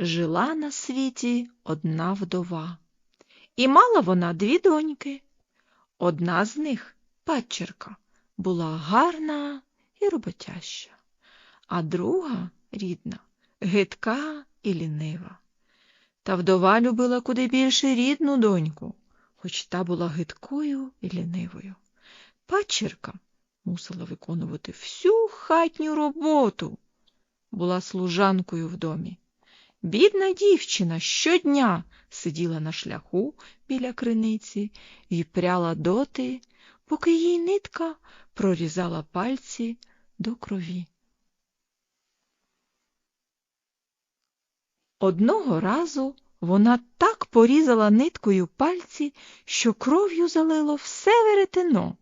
Жила на світі одна вдова, і мала вона дві доньки. Одна з них, падчерка, була гарна і роботяща, а друга, рідна, гидка і лінива. Та вдова любила куди більше рідну доньку, хоч та була гидкою і лінивою. Падчерка мусила виконувати всю хатню роботу, була служанкою в домі. Бідна дівчина щодня сиділа на шляху біля криниці і пряла доти, поки їй нитка прорізала пальці до крові. Одного разу вона так порізала ниткою пальці, що кров'ю залило все веретено.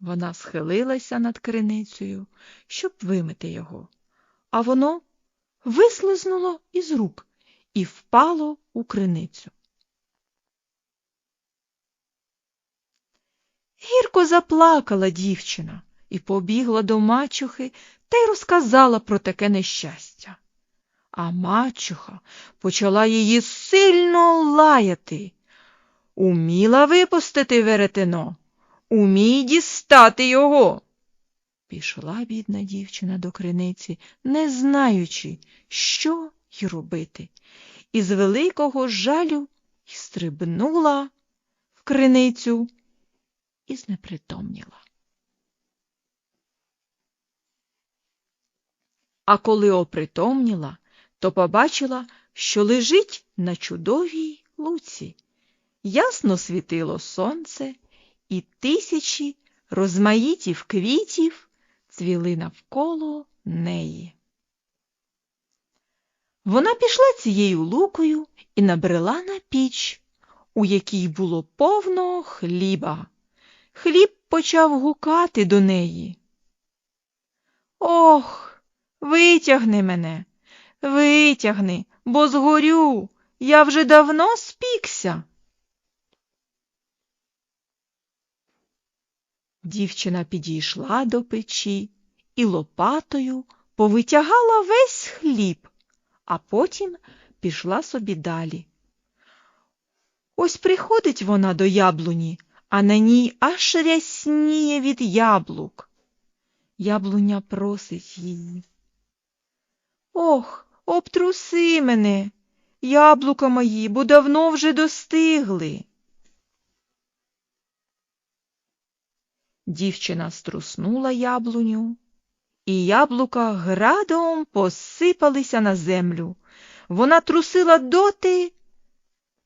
Вона схилилася над криницею, щоб вимити його, а воно вислизнуло із рук і впало у криницю. Гірко заплакала дівчина і побігла до мачухи та й розказала про таке нещастя. А мачуха почала її сильно лаяти. Уміла випустити веретено, умій дістати його. Пішла бідна дівчина до криниці, не знаючи, що й робити, і з великого жалю й стрибнула в криницю і знепритомніла. А коли опритомніла, то побачила, що лежить на чудовій луці. Ясно світило сонце, і тисячі розмаїтів квітів цвіли навколо неї. Вона пішла цією лукою і набрела на піч, у якій було повно хліба. Хліб почав гукати до неї. Ох, витягни мене, витягни, бо згорю, я вже давно спікся. Дівчина підійшла до печі і лопатою повитягала весь хліб, а потім пішла собі далі. Ось приходить вона до яблуні, а на ній аж рясніє від яблук. Яблуня просить її. Ох, обтруси мене, яблука мої, бо давно вже достигли. Дівчина струснула яблуню, і яблука градом посипалися на землю. Вона трусила доти,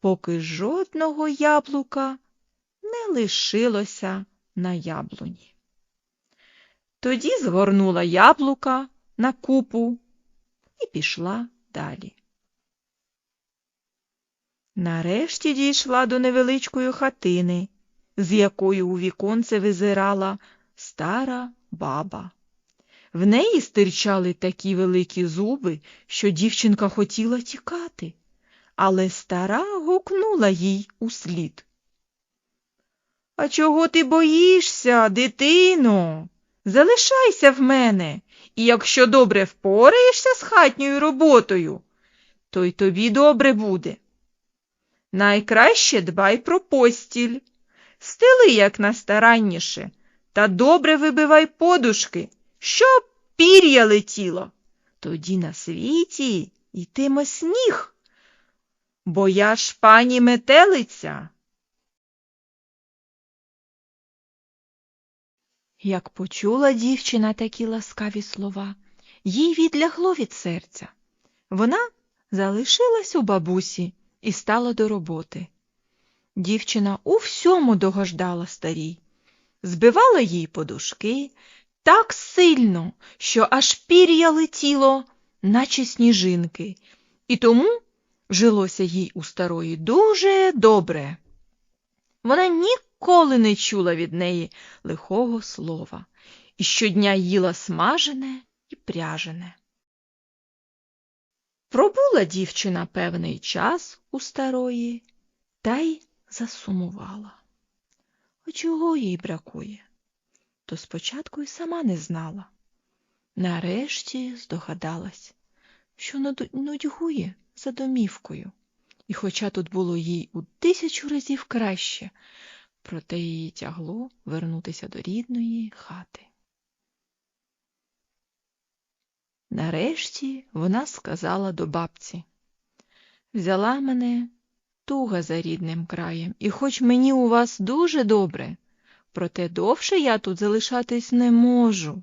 поки жодного яблука не лишилося на яблуні. Тоді згорнула яблука на купу і пішла далі. Нарешті дійшла до невеличкої хатини, з якої у віконце визирала стара баба. В неї стирчали такі великі зуби, що дівчинка хотіла тікати, але стара гукнула їй услід. А чого ти боїшся, дитино? Залишайся в мене, і якщо добре впораєшся з хатньою роботою, то й тобі добре буде. Найкраще дбай про постіль, стели як настаранніше, та добре вибивай подушки, щоб пір'я летіло. Тоді на світі йтиме сніг, бо я ж пані метелиця. Як почула дівчина такі ласкаві слова, їй відлягло від серця. Вона залишилась у бабусі і стала до роботи. Дівчина у всьому догождала старій, збивала їй подушки так сильно, що аж пір'я летіло, наче сніжинки, і тому жилося їй у старої дуже добре. Вона ніколи не чула від неї лихого слова і щодня їла смажене і пряжене. Пробула дівчина певний час у старої та й засумувала. А чого їй бракує? То спочатку й сама не знала. Нарешті здогадалась, що нудьгує за домівкою. І хоча тут було їй у тисячу разів краще, проте її тягло вернутися до рідної хати. Нарешті вона сказала до бабці Взяла мене туга за рідним краєм, і хоч мені у вас дуже добре, проте довше я тут залишатись не можу.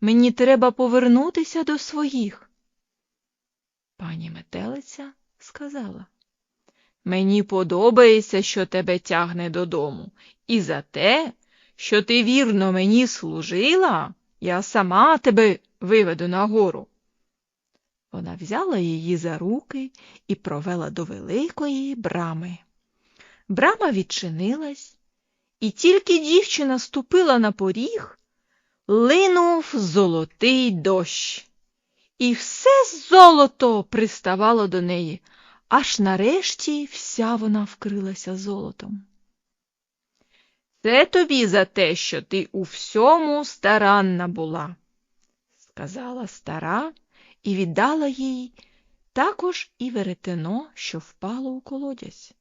Мені треба повернутися до своїх. Пані метелиця сказала Мені подобається, що тебе тягне додому, і за те, що ти вірно мені служила, я сама тебе виведу нагору. Вона взяла її за руки і провела до великої брами. Брама відчинилась, і тільки дівчина ступила на поріг, линув золотий дощ. І все золото приставало до неї, аж нарешті вся вона вкрилася золотом. Це тобі за те, що ти у всьому старанна була, сказала стара і віддала їй також і веретено, що впало у колодязь.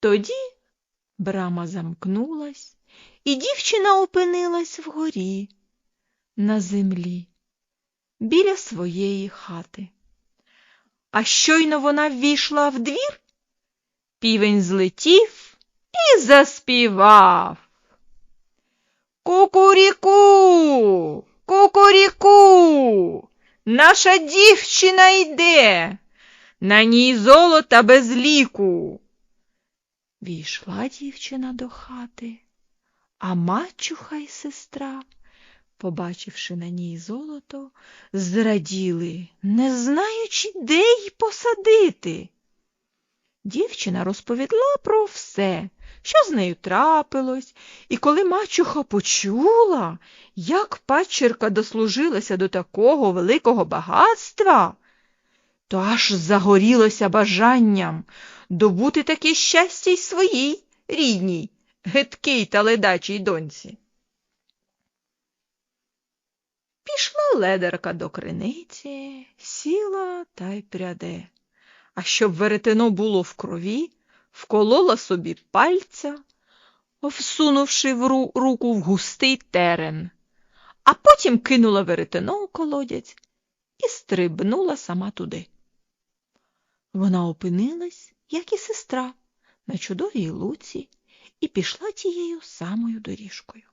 Тоді брама замкнулась, і дівчина опинилась вгорі, на землі, біля своєї хати. А щойно вона ввійшла в двір, півень злетів і заспівав. Кукуріку, кукуріку, наша дівчина йде, на ній золота без ліку. Війшла дівчина до хати, а мачуха й сестра, побачивши на ній золото, зраділи, не знаючи, де й посадити. Дівчина розповідла про все, що з нею трапилось, і коли мачуха почула, як падчерка дослужилася до такого великого багатства, то аж загорілося бажанням добути таке щастя й своїй рідній, гидкій та ледачій доньці. Пішла ледерка до криниці, сіла та й пряде, а щоб веретено було в крові, вколола собі пальця, всунувши в ру руку в густий терен, а потім кинула веретено у колодязь і стрибнула сама туди. Вона опинилась, як і сестра, на чудовій луці і пішла тією самою доріжкою.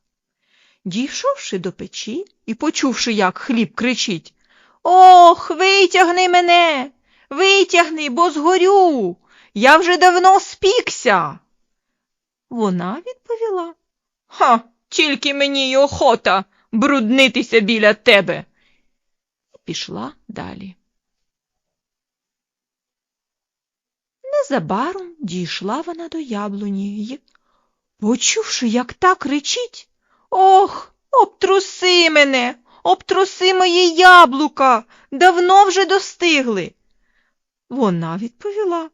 Дійшовши до печі і почувши, як хліб кричить Ох, витягни мене, витягни, бо згорю. Я вже давно спікся. Вона відповіла Ха, тільки мені й охота бруднитися біля тебе. І пішла далі. Незабаром дійшла вона до яблуні й, почувши, як та кричить Ох, обтруси мене, обтруси мої яблука, давно вже достигли. Вона відповіла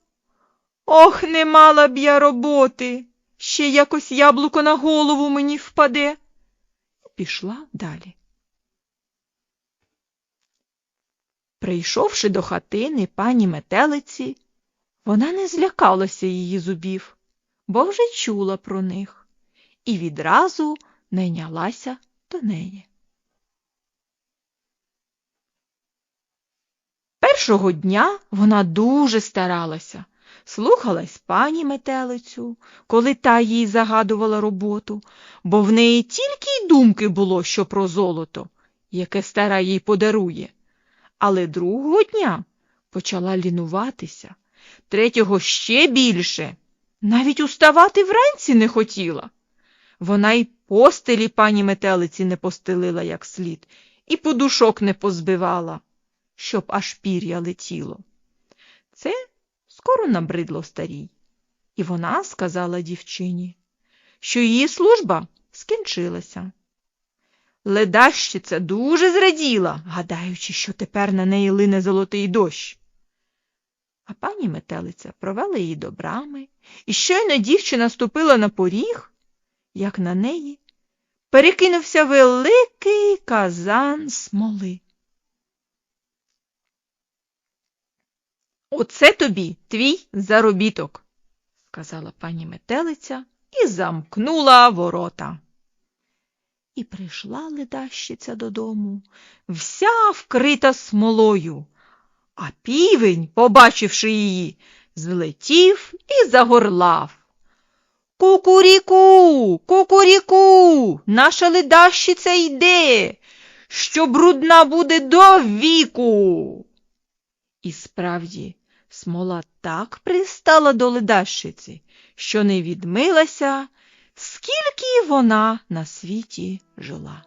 Ох, не мала б я роботи. Ще якось яблуко на голову мені впаде. Пішла далі. Прийшовши до хатини пані метелиці, вона не злякалася її зубів, бо вже чула про них і відразу найнялася до неї. Першого дня вона дуже старалася, слухалась пані метелицю, коли та їй загадувала роботу, бо в неї тільки й думки було, що про золото, яке стара їй подарує. Але другого дня почала лінуватися, третього ще більше. Навіть уставати вранці не хотіла. Вона й постелі пані метелиці не постелила як слід, і подушок не позбивала, щоб аж пір'я летіло. Це скоро набридло старій, і вона сказала дівчині, що її служба скінчилася. Ледащиця дуже зраділа, гадаючи, що тепер на неї лине золотий дощ. А пані метелиця провела її до брами, і щойно дівчина ступила на поріг, як на неї перекинувся великий казан смоли. Оце тобі твій заробіток, сказала пані метелиця і замкнула ворота. І прийшла ледащиця додому, вся вкрита смолою, а півень, побачивши її, злетів і загорлав. Кукуріку, кукуріку, наша ледащиця йде, що брудна буде до віку. І справді, смола так пристала до ледащиці, що не відмилася, скільки вона на світі жила.